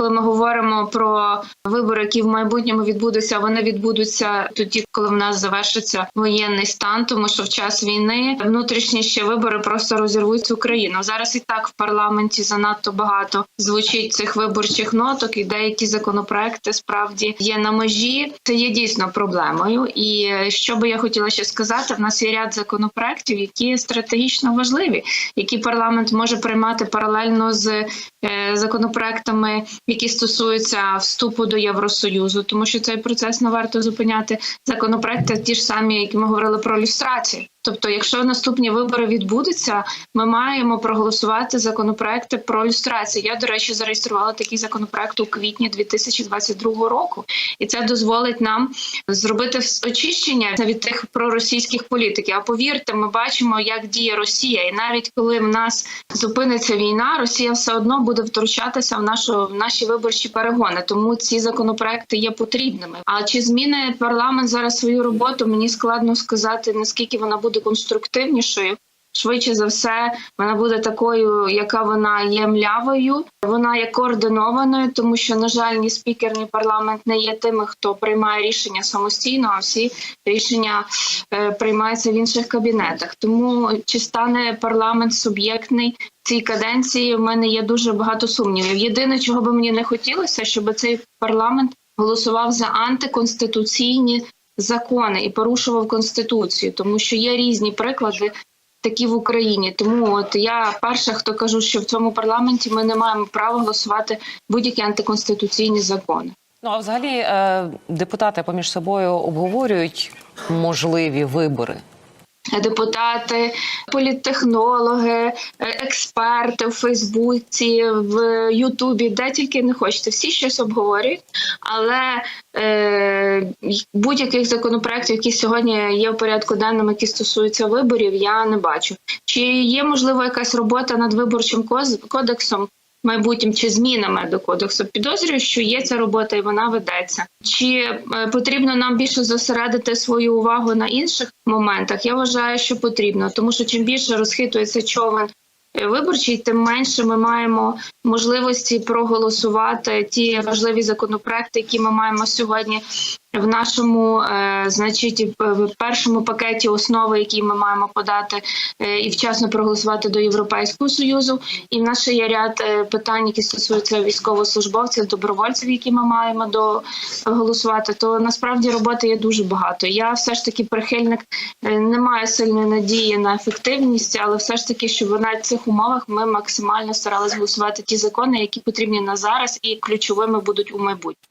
коли ми говоримо про вибори, які в майбутньому відбудуться, вони відбудуться тоді, коли в нас завершиться воєнний стан, тому що в час війни внутрішні ще вибори просто розірвуть цю країну. Зараз і так в парламенті занадто багато звучить цих виборчих ноток, і деякі законопроекти справді є на межі. Це є дійсно проблемою. І що би я хотіла ще сказати, в нас є ряд законопроектів, які стратегічно важливі, які парламент може приймати паралельно з законопроектами, які стосуються вступу до Євросоюзу, тому що цей процес не варто зупиняти. Законопроекти ті ж самі, які ми говорили про люстрацію. Тобто, якщо наступні вибори відбудуться, ми маємо проголосувати законопроекти про люстрацію. Я, до речі, зареєструвала такий законопроект у квітні 2022 року, і це дозволить нам зробити очищення від тих проросійських політиків. А повірте, ми бачимо, як діє Росія, і навіть коли в нас зупиниться війна, Росія все одно буде втручатися в нашу в наші виборчі перегони. Тому ці законопроекти є потрібними. А чи зміни парламент зараз свою роботу? Мені складно сказати наскільки вона буде конструктивнішою. Швидше за все, вона буде такою, яка вона є млявою. Вона є координованою, тому що, на жаль, ні спікер, ні парламент не є тими, хто приймає рішення самостійно, а всі рішення е, приймаються в інших кабінетах. Тому чи стане парламент суб'єктний в цій каденції? В мене є дуже багато сумнівів. Єдине, чого би мені не хотілося, щоб цей парламент голосував за антиконституційні закони і порушував конституцію, тому що є різні приклади. Такі в Україні, тому от я перша, хто кажу, що в цьому парламенті ми не маємо права голосувати будь-які антиконституційні закони. Ну а взагалі е, депутати поміж собою обговорюють можливі вибори. Депутати, політтехнологи, е, експерти в Фейсбуці, в Ютубі, де тільки не хочете, всі щось обговорюють, але е, будь-яких законопроєктів, які сьогодні є в порядку денному, які стосуються виборів, я не бачу. Чи є можливо якась робота над виборчим кодексом? Майбутнім чи змінами до кодексу підозрюю, що є ця робота і вона ведеться. Чи е, потрібно нам більше зосередити свою увагу на інших моментах? Я вважаю, що потрібно, тому що чим більше розхитується човен е, виборчий, тим менше ми маємо можливості проголосувати ті важливі законопроекти, які ми маємо сьогодні в нашому, е, значить, в першому пакеті основи, які ми маємо подати е, і вчасно проголосувати до Європейського союзу. І в нас ще є ряд е, питань, які стосуються військовослужбовців, добровольців, які ми маємо до голосувати. То насправді роботи є дуже багато. Я все ж таки прихильник не маю сильної надії на ефективність, але все ж таки, щоб в цих умовах ми максимально старались голосувати ті закони, які потрібні на зараз і ключовими будуть у майбутньому.